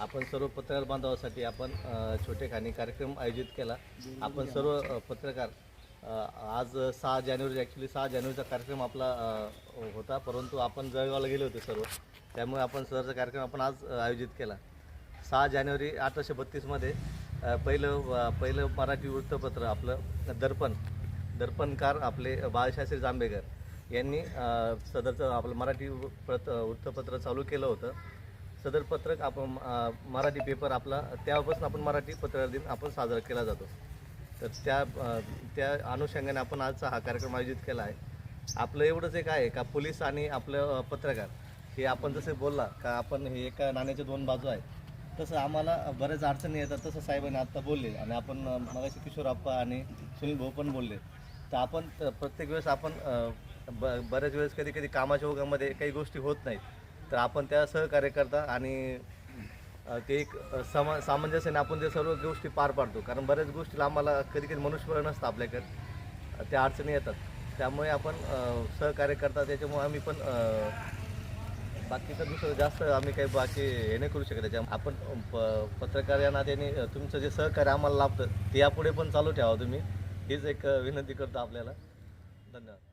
आपण सर्व पत्रकार बांधवासाठी आपण छोटे छोटेखानी कार्यक्रम आयोजित केला. आपण सर्व पत्रकार आज सहा जानेवारी ॲक्च्युली सहा जानेवारीचा कार्यक्रम आपला होता परंतु आपण जळगावला गेले होते सर्व. त्यामुळे आपण सरचा कार्यक्रम आपण आज आयोजित केला. सहा जानेवारी अठराशे बत्तीसमध्ये पहिलं पहिलं मराठी वृत्तपत्र आपलं दर्पण दर्पणकार आपले बाळशास्त्री जांभेकर यांनी सदरचं आपलं मराठी प्रत वृत्तपत्र चालू केलं होतं. सदर पत्रक आपण मराठी पेपर आपला त्यापासून आपण मराठी पत्रकार दिन आपण साजरा केला जातो. तर त्या त्या अनुषंगाने आपण आजचा हा कार्यक्रम आयोजित केला आहे. आपलं एवढंच एक आहे का पोलीस आणि आपलं पत्रकार हे आपण जसे बोलला का आपण हे एका नाण्याच्या दोन बाजू आहेत. तसं आम्हाला बऱ्याच अडचणी येतात तसं साहेबांनी आत्ता बोलले. आणि आपण मगाशी किशोर आप्पा आणि सुनील भाऊ पण बोलले. तर आपण प्रत्येक वेळेस आपण ब बऱ्याच वेळेस कधी कधी कामाच्या ओघामध्ये काही गोष्टी होत नाहीत. तर आपण त्या सहकार्य करता आणि ते एक समा सामंजस्याने आपण ते सर्व गोष्टी पार पाडतो. कारण बऱ्याच गोष्टीला आम्हाला कधी कधी मनुष्यबळ नसतं आपल्याकडे. त्या अडचणी येतात. त्यामुळे आपण सहकार्य करता. त्याच्यामुळे आम्ही पण बाकीचं दुसरं जास्त आम्ही काही बाकी हे नाही करू शकत. त्याच्या आपण प पत्रकार या नात्याने तुमचं जे सहकार्य आम्हाला लाभतं ते यापुढे पण चालू ठेवा तुम्ही. हीच एक विनंती करतो आपल्याला. धन्यवाद.